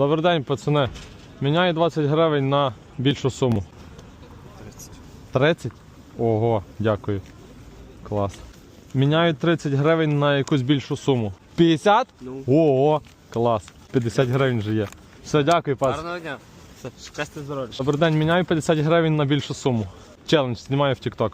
Добрий день, пацани. Міняю 20 гривень на більшу суму. 30. 30? Ого, дякую. Клас. Міняю 30 гривень на якусь більшу суму. 50? Ну. Ого, клас. 50 гривень вже є. Все, дякую, пас. Гарного дня. Щастя здоров'я. Добрий день, міняю 50 гривень на більшу суму. Челендж знімаю в TikTok.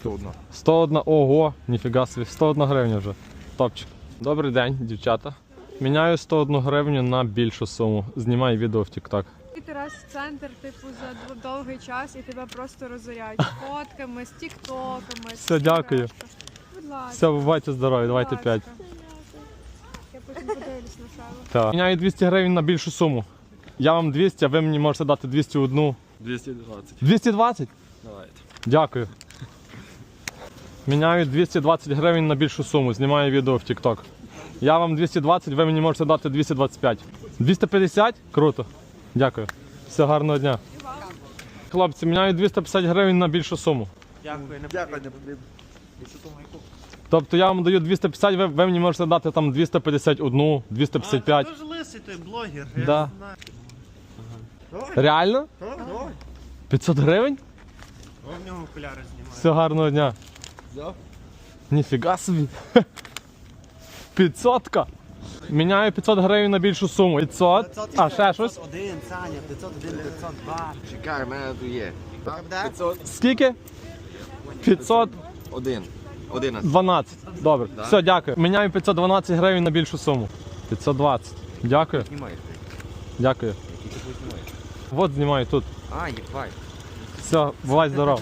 101. 101, ого, ніфіга собі, 101 гривня вже. Топчик. Добрий день, дівчата. Міняю 101 гривню на більшу суму. Знімаю відео в TikTok. Ти раз в центр, типу, за довгий час і тебе просто розоряють фотками, з тіктоками. Все, дякую. Будь ласка. Все, бувайте здорові, давайте будь 5. Я потім подивлюсь на себе. Так. Міняю 200 гривень на більшу суму. Я вам 200, а ви мені можете дати 201. 220. 220? Давайте. Дякую. Міняю 220 гривень на більшу суму. Знімаю відео в TikTok. Я вам 220, ви мені можете дати 225. 250? Круто. Дякую. Все, гарного дня. Хлопці, міняю 250 гривень на більшу суму. Дякую, не Дякую, не потрібно. Тобто я вам даю 250, ви, ви мені можете дати там 251, 255. Ти ж лисий, ти блогер. Да. Знаю. Реально? давай, давай. 500 гривень? О, в нього окуляри знімаю. Все, гарного дня. Взяв? Ніфіга собі. 500 Міняю 500 гривень на більшу суму. 500. А ще щось? Один, Саня, 501, 502. Чекай, в мене тут є. Так, 500, Скільки? 512. 1. 11. Добре. Все, дякую. Міняю 512 гривень на більшу суму. 520. Дякую. Знімаєш. Дякую. Який ти знімаєш? От знімаю тут. А, їбать. Все, бувай здоров.